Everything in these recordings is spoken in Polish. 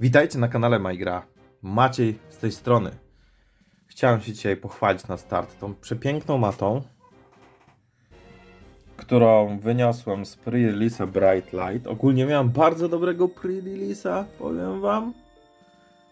Witajcie na kanale Majgra. Maciej z tej strony. Chciałem się dzisiaj pochwalić na start tą przepiękną matą, którą wyniosłem z pre-release'a Bright Light. Ogólnie miałem bardzo dobrego pre-release'a, powiem wam.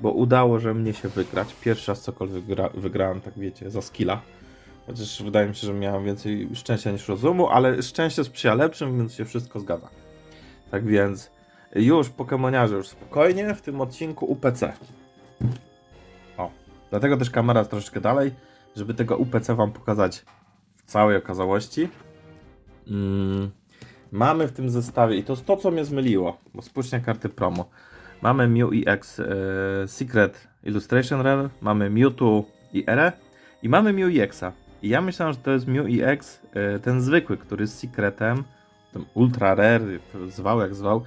Bo udało, że mnie się wygrać. Pierwszy raz cokolwiek gra, wygrałem, tak wiecie, za skilla. Chociaż wydaje mi się, że miałem więcej szczęścia niż rozumu, ale szczęście sprzyja lepszym, więc się wszystko zgadza. Tak więc już Pokemoniarze, już spokojnie w tym odcinku UPC. O, dlatego też kamera troszeczkę dalej, żeby tego UPC wam pokazać w całej okazałości. Mm, mamy w tym zestawie, i to jest to, co mnie zmyliło, bo spójrzcie karty promo. Mamy Mew EX e, Secret Illustration Rare, mamy Mewtwo i Ere i mamy Mew EXa. I ja myślałem, że to jest Mew EX, e, ten zwykły, który jest Secretem, tym Ultra Rare, zwał jak zwał,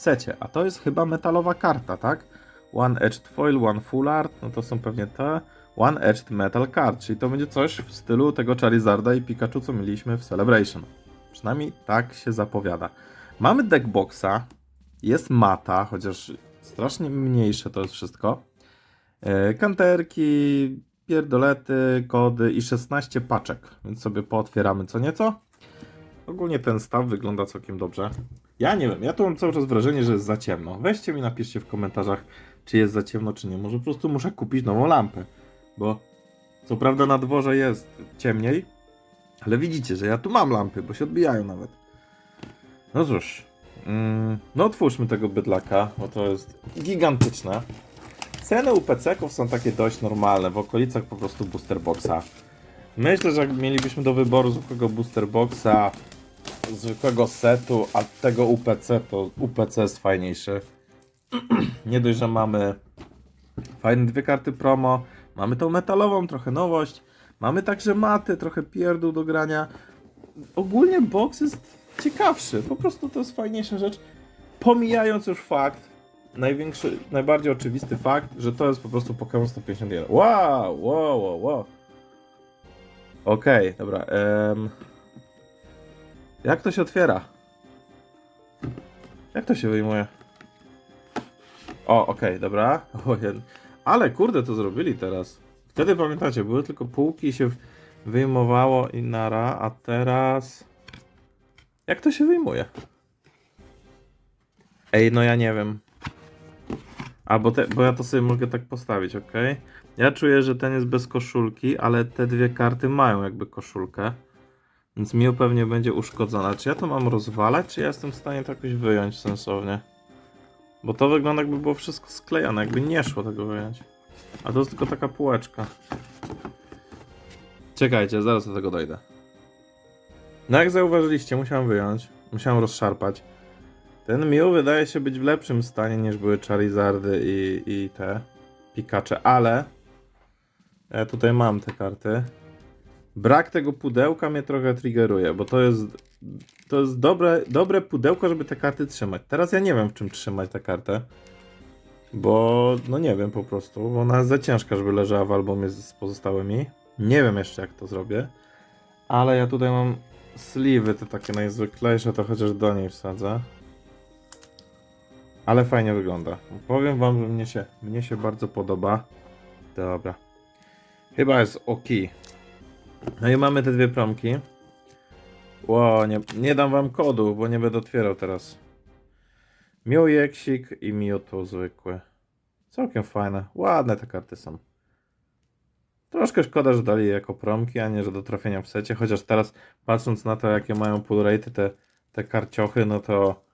secie. A to jest chyba metalowa karta, tak? One Edged Foil, One Full Art, no to są pewnie te. One Edged Metal Card, czyli to będzie coś w stylu tego Charizarda i Pikachu, co mieliśmy w Celebration. Przynajmniej tak się zapowiada. Mamy deckboxa, jest mata, chociaż strasznie mniejsze to jest wszystko. E, Kanterki, pierdolety, kody i 16 paczek, więc sobie pootwieramy co nieco. Ogólnie ten staw wygląda całkiem dobrze. Ja nie wiem, ja tu mam cały czas wrażenie, że jest za ciemno. Weźcie mi, napiszcie w komentarzach, czy jest za ciemno, czy nie. Może po prostu muszę kupić nową lampę, bo co prawda na dworze jest ciemniej, ale widzicie, że ja tu mam lampy, bo się odbijają nawet. No cóż, mm, no otwórzmy tego bydlaka, bo to jest gigantyczne. Ceny UPC-ków są takie dość normalne, w okolicach po prostu booster boxa. Myślę, że jak mielibyśmy do wyboru zwykłego booster boxa, zwykłego setu, a tego UPC, to UPC jest fajniejszy. Nie dość, że mamy fajne dwie karty promo, mamy tą metalową, trochę nowość, mamy także maty, trochę pierdół do grania. Ogólnie box jest ciekawszy, po prostu to jest fajniejsza rzecz. Pomijając już fakt, największy, najbardziej oczywisty fakt, że to jest po prostu Pokémon 151. Wow, wow, wow, wow. Okej, dobra. em. Jak to się otwiera? Jak to się wyjmuje? O, okej, dobra. O, jed- Ale kurde, to zrobili teraz. Wtedy pamiętacie, były tylko półki się wyjmowało i nara, a teraz... Jak to się wyjmuje? Ej, no ja nie wiem. Albo te, bo ja to sobie mogę tak postawić, ok? Ja czuję, że ten jest bez koszulki, ale te dwie karty mają jakby koszulkę. Więc Mew pewnie będzie uszkodzona. Czy ja to mam rozwalać, czy ja jestem w stanie to jakoś wyjąć sensownie? Bo to wygląda jakby było wszystko sklejone, jakby nie szło tego wyjąć. A to jest tylko taka półeczka. Czekajcie, zaraz do tego dojdę. No jak zauważyliście, musiałem wyjąć. Musiałem rozszarpać. Ten Mew wydaje się być w lepszym stanie niż były Charizardy i, i te Pikacze, ale ja tutaj mam te karty. Brak tego pudełka mnie trochę triggeruje, bo to jest to jest dobre, dobre pudełko, żeby te karty trzymać. Teraz ja nie wiem w czym trzymać tę kartę. Bo no nie wiem po prostu, bo ona jest za ciężka, żeby leżała w albumie z, pozostałymi. Nie wiem jeszcze jak to zrobię. Ale ja tutaj mam sliwy, te takie najzwyklejsze, to chociaż do niej wsadzę. Ale fajnie wygląda. Powiem wam, że mnie się, mnie się bardzo podoba. Dobra. Chyba jest ok. No i mamy te dwie promki. Ło, nie, nie dam wam kodu, bo nie będę otwierał teraz. Mił Jeksik i Mewtwo zwykły. Całkiem fajne. Ładne te karty są. Troszkę szkoda, że dali je jako promki, a nie, że do trafienia w secie. Chociaż teraz, patrząc na to, jakie mają pull rate te, te karciochy, no to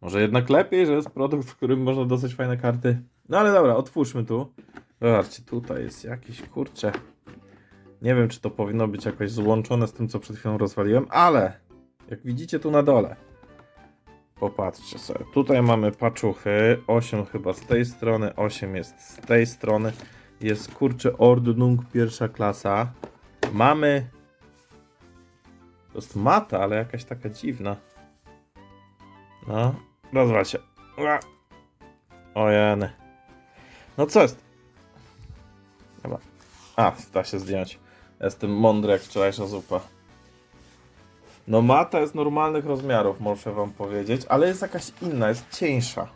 może jednak lepiej, że jest produkt, w którym można dostać fajne karty. No ale dobra, otwórzmy tu. Zobaczcie, tutaj jest jakiś, kurczę. Nie wiem, czy to powinno być jakoś złączone z tym, co przed chwilą rozwaliłem, ale jak widzicie tu na dole, popatrzcie sobie. Tutaj mamy paczuchy, 8 chyba z tej strony, 8 jest z tej strony. Jest kurczę Ordnung pierwsza klasa. Mamy. To jest mata, ale jakaś taka dziwna. No, rozwal się. No co jest? Chyba. A, da się zdjąć. Jestem mądry jak wczorajsza zupa. No mata jest normalnych rozmiarów, muszę wam powiedzieć, ale jest jakaś inna, jest cieńsza.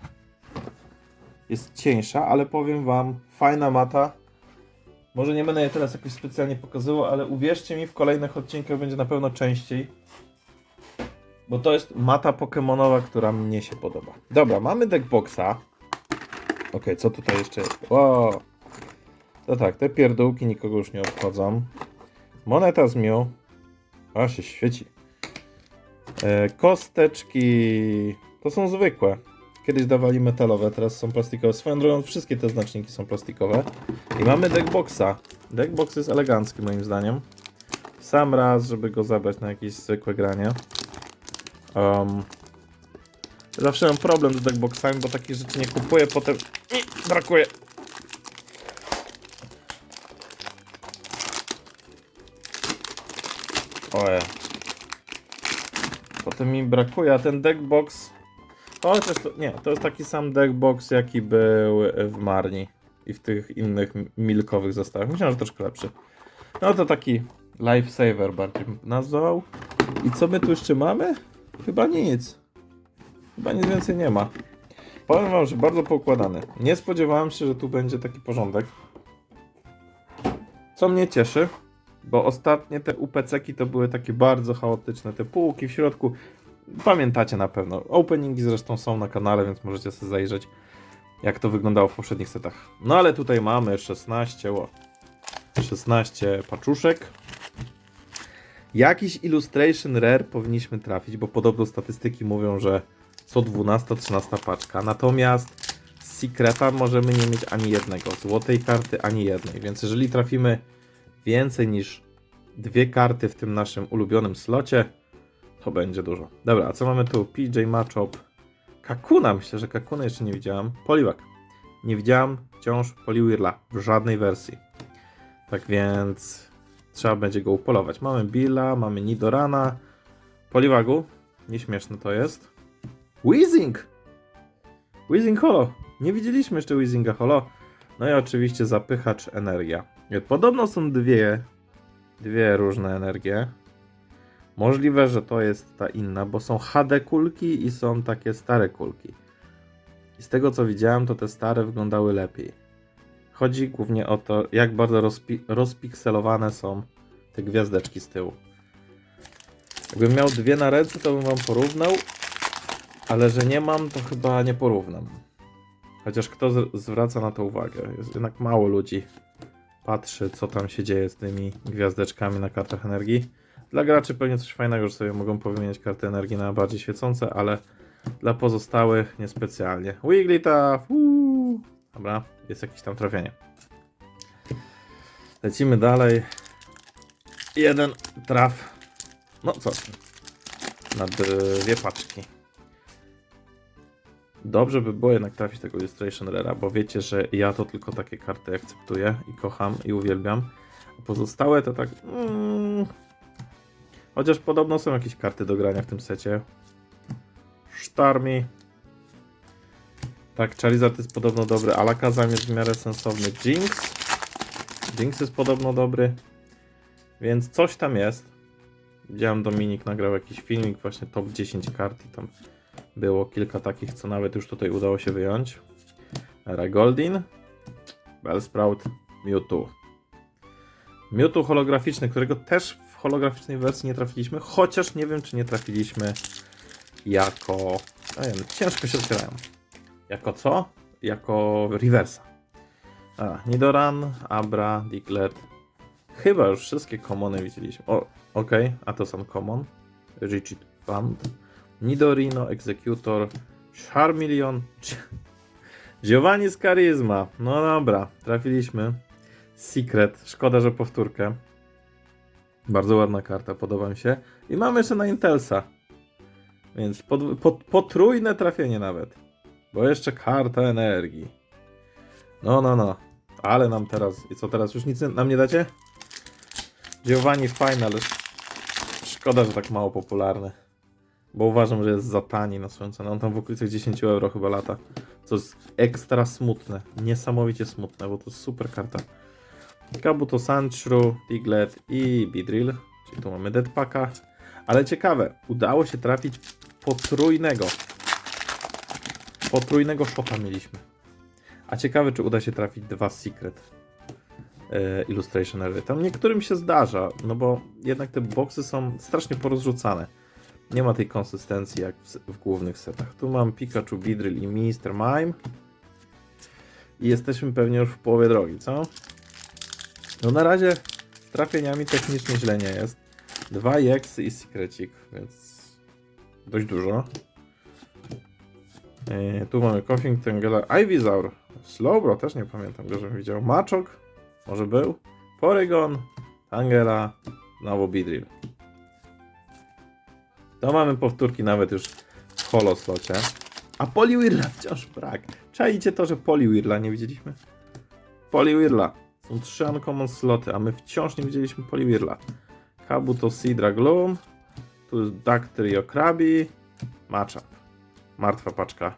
jest cieńsza, ale powiem wam, fajna mata. Może nie będę jej teraz jakoś specjalnie pokazywał, ale uwierzcie mi, w kolejnych odcinkach będzie na pewno częściej. Bo to jest mata pokemonowa, która mnie się podoba. Dobra, mamy deckboxa. Okej, co tutaj jeszcze jest? Wow. To tak, te pierdółki nikogo już nie obchodzą. Moneta z Miu. A, się świeci. E, kosteczki. To są zwykłe. Kiedyś dawali metalowe, teraz są plastikowe. Swoją drogą wszystkie te znaczniki są plastikowe. I mamy deckboxa. Deckbox jest elegancki moim zdaniem. Sam raz, żeby go zabrać na jakieś zwykłe granie. Um, zawsze mam problem z deckboxami, bo takich rzeczy nie kupuję, potem mi brakuje. Potem mi brakuje, a ten deckbox... O, to, nie, to jest taki sam deckbox, jaki był w Marni i w tych innych milkowych zestawach. Myślałem, że troszkę lepszy. No to taki lifesaver bardziej nazwał. I co my tu jeszcze mamy? Chyba nic. Chyba nic więcej nie ma. Powiem wam, że bardzo poukładany. Nie spodziewałem się, że tu będzie taki porządek. Co mnie cieszy, bo ostatnie te UPC-ki to były takie bardzo chaotyczne. Te półki w środku. Pamiętacie na pewno. Openingi zresztą są na kanale, więc możecie sobie zajrzeć, jak to wyglądało w poprzednich setach. No ale tutaj mamy 16, o, 16 paczuszek. Jakiś Illustration Rare powinniśmy trafić, bo podobno statystyki mówią, że co 12-13 paczka. Natomiast z Secreta możemy nie mieć ani jednego, złotej karty ani jednej. Więc jeżeli trafimy więcej niż dwie karty w tym naszym ulubionym slocie, to będzie dużo. Dobra, a co mamy tu? PJ Machop. Kakuna, myślę, że Kakuna jeszcze nie widziałam. Poliwak. Nie widziałam wciąż Poliwirla w żadnej wersji. Tak więc trzeba będzie go upolować. Mamy Billa, mamy Nidorana, Poliwagu. Nieśmieszne to jest. Weezing! Weezing Holo. Nie widzieliśmy jeszcze Weezinga Holo. No i oczywiście zapychacz energia. Podobno są dwie, dwie różne energie. Możliwe, że to jest ta inna, bo są HD kulki i są takie stare kulki. I z tego co widziałem, to te stare wyglądały lepiej. Chodzi głównie o to, jak bardzo rozpi rozpikselowane są te gwiazdeczki z tyłu. Jakbym miał dwie na ręce, to bym wam porównał, ale że nie mam, to chyba nie porównam. Chociaż kto zwraca na to uwagę? Jest jednak mało ludzi patrzy, co tam się dzieje z tymi gwiazdeczkami na kartach energii. Dla graczy pewnie coś fajnego, że sobie mogą powymieniać karty energii na bardziej świecące, ale dla pozostałych niespecjalnie. Wigglytuff! uuu. Dobra, jest jakieś tam trafienie. Lecimy dalej. Jeden traf. No co? Na dwie paczki. Dobrze by było jednak trafić tego Illustration Rara, bo wiecie, że ja to tylko takie karty akceptuję i kocham i uwielbiam. A pozostałe to tak. Mm, chociaż podobno są jakieś karty do grania w tym secie. Sztarmi. Tak, Charizard jest podobno dobry, Alakazam jest w miarę sensowny. Jinx. Jinx jest podobno dobry. Więc coś tam jest. Widziałem Dominik nagrał jakiś filmik, właśnie top 10 kart i tam było kilka takich, co nawet już tutaj udało się wyjąć. Ragoldin, Bellsprout, Mewtwo. Mewtwo holograficzny, którego też w holograficznej wersji nie trafiliśmy, chociaż nie wiem, czy nie trafiliśmy jako... Nie wiem, ciężko się otwierają. Jako co? Jako reversa. A, Nidoran, Abra, Diglett. Chyba już wszystkie commony widzieliśmy. O, okej, a to są common. Rigid Band. Nidorino, Executor, Charmeleon, Giovanni z Charisma. No dobra, trafiliśmy. Secret, szkoda, że powtórkę. Bardzo ładna karta, podoba mi się. I mamy jeszcze na Intelsa. Więc podw- pot- potrójne trafienie nawet. Bo jeszcze karta energii. No, no, no. Ale nam teraz. I co teraz? Już nic nam nie dacie? Giovanni fajny, ale szkoda, że tak mało popularny. Bo uważam, że jest za tani na swoją cenę. On tam w okolicach 10 euro chyba lata. Co jest ekstra smutne. Niesamowicie smutne, bo to jest super karta. Kabuto Sanchru, Diglett i Beedrill. Czyli tu mamy Deadpacka. Ale ciekawe, udało się trafić potrójnego. Potrójnego shota mieliśmy. A ciekawe, czy uda się trafić dwa Secret e, Illustration Ery. Tam niektórym się zdarza, no bo jednak te boxy są strasznie porozrzucane. Nie ma tej konsystencji jak w, w głównych setach. Tu mam Pikachu, Beedrill i Mr. Mime. I jesteśmy pewnie już w połowie drogi, co? No na razie z trafieniami technicznie źle nie jest. Dwa Jeksy i Secrecik, więc dość dużo. Yy, tu mamy Coughing Tangela, Ivysaur, Slowbro, też nie pamiętam go, żebym widział. Maczok, może był. Porygon, Tangela, znowu Beedrill. To mamy powtórki nawet już w holoslocie. A Poliwhirla wciąż brak. Czajcie to, że Poliwhirla nie widzieliśmy? Poliwhirla. Są trzy uncommon sloty, a my wciąż nie widzieliśmy Poliwhirla. Kabuto Sidra Gloom. Tu jest Dactrio Krabi. Matchup. Martwa paczka.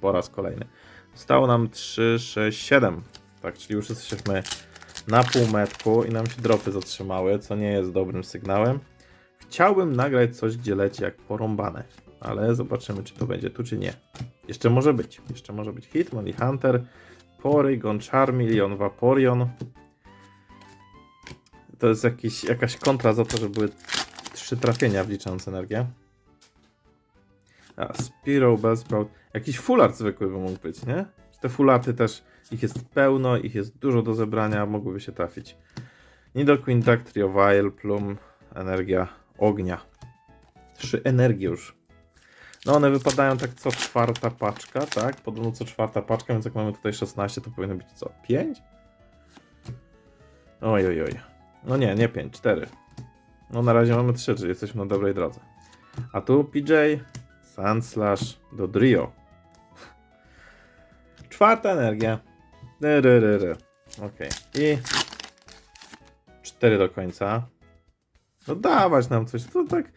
Po raz kolejny. Zostało nam 3, 6, 7. Tak, czyli już jesteśmy na półmetku i nam się dropy zatrzymały, co nie jest dobrym sygnałem. Chciałbym nagrać coś, gdzie leci jak porąbane, ale zobaczymy, czy to będzie tu, czy nie. Jeszcze może być. Jeszcze może być Hitmon i Hunter, Porygon, Charmeleon, Vaporeon. To jest jakiś, jakaś kontra za to, że były trzy trafienia wliczając energię. A, Spiro, Bellsprout. Jakiś full art zwykły by mógł być, nie? Te full arty też, ich jest pełno, ich jest dużo do zebrania, mogłyby się trafić. Nidoqueen, Dactrio, Vile, Plum, Energia Ognia. Trzy energie już. No one wypadają tak co czwarta paczka, tak? Podobno co czwarta paczka, więc jak mamy tutaj 16, to powinno być co? 5? Oj, oj, oj. No nie, nie 5, 4. No na razie mamy 3, czyli jesteśmy na dobrej drodze. A tu PJ, Sandslash, Dodrio. Czwarta energia. Okej. I 4 do końca. No dawać nam coś. To tak.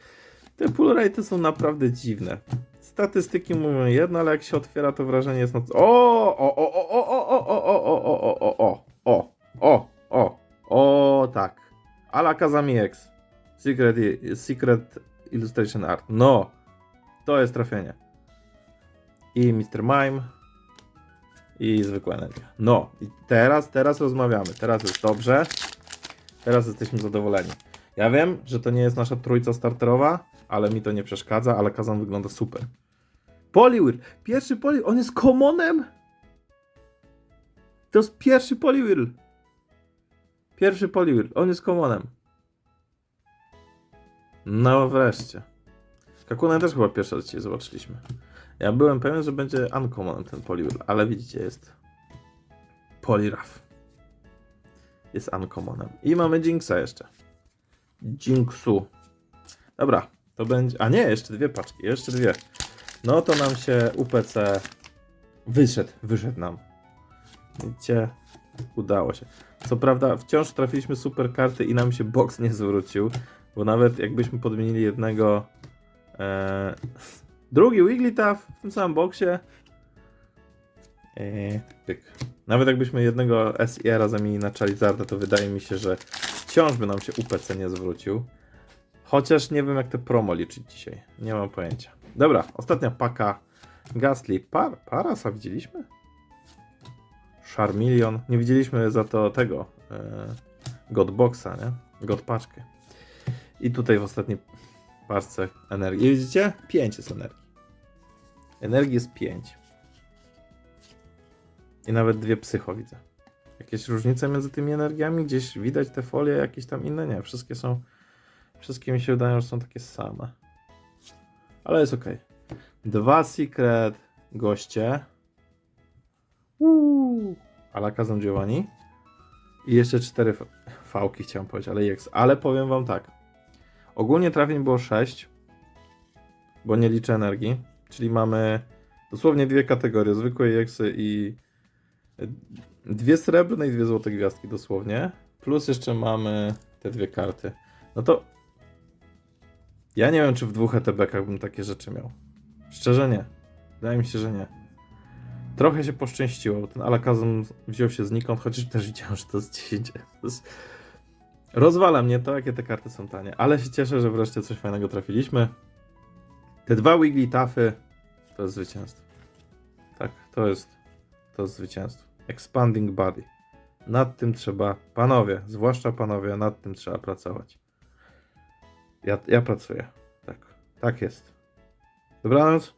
Te pull rate'y są naprawdę dziwne. Statystyki mówią jedno, ale jak się otwiera, to wrażenie jest no. O, o, o, o, o, o, o, o, o, o, o, o, o, o, o, o, tak. Ala Kazami X. Secret, Secret Illustration Art. No, to jest trafienie. I Mr. Mime. I zwykła energia. No, i teraz, teraz rozmawiamy. Teraz jest dobrze. Teraz jesteśmy zadowoleni. Ja wiem, że to nie jest nasza trójca starterowa, ale mi to nie przeszkadza, ale Kazan wygląda super. Poliwhirl! Pierwszy Poliwhirl! On jest komonem? To jest pierwszy Poliwhirl! Pierwszy Poliwhirl, on jest komonem. No wreszcie. Kakunen też chyba pierwszy raz dzisiaj zobaczyliśmy. Ja byłem pewien, że będzie uncommon ten Poliwhirl, ale widzicie, jest Poliraf. Jest uncommonem. I mamy Jinxa jeszcze. Jinxu. Dobra, to będzie... A nie, jeszcze dwie paczki, jeszcze dwie. No to nam się UPC wyszedł, wyszedł nam. Widzicie, udało się. Co prawda wciąż trafiliśmy super karty i nam się box nie zwrócił, bo nawet jakbyśmy podmienili jednego e, drugi Wigglytuff w tym samym boxie e, pyk. Nawet jakbyśmy jednego SIR-a zamienili na Charizarda, to wydaje mi się, że wciąż by nam się UPC nie zwrócił. Chociaż nie wiem jak te promo liczyć dzisiaj. Nie mam pojęcia. Dobra, ostatnia paka. Gastly. Par Parasa widzieliśmy? Charmeleon. Nie widzieliśmy za to tego e, Godboxa, nie? Godpaczkę. I tutaj w ostatniej paczce energii. Widzicie? 5 jest energii. Energii jest 5. I nawet dwie psycho widzę. Jakieś różnice między tymi energiami? Gdzieś widać te folie jakieś tam inne? Nie, wszystkie są. Wszystkie mi się wydają, że są takie same. Ale jest ok. Dwa secret goście. Uuu. Ala Kazam Giovanni. I jeszcze cztery fałki chciałem powiedzieć, ale X. Ale powiem wam tak. Ogólnie trafień było 6, bo nie liczę energii. Czyli mamy dosłownie dwie kategorie, zwykłe Jexy i dwie srebrne i dwie złote gwiazdki dosłownie. Plus jeszcze mamy te dwie karty. No to ja nie wiem, czy w dwóch ETB-kach bym takie rzeczy miał. Szczerze nie. Wydaje mi się, że nie. Trochę się poszczęściło, bo ten Alakazam wziął się znikąd, chociaż też widziałem, że to jest 10. To jest... Rozwala mnie to, jakie te karty są tanie, ale się cieszę, że wreszcie coś fajnego trafiliśmy. Te dwa Wigglytuffy to jest zwycięstwo. Tak, to jest, to zwycięstwo. Expanding Body. Nad tym trzeba, panowie, zwłaszcza panowie, nad tym trzeba pracować. Ja, ja pracuję. Tak, tak jest. Dobranoc.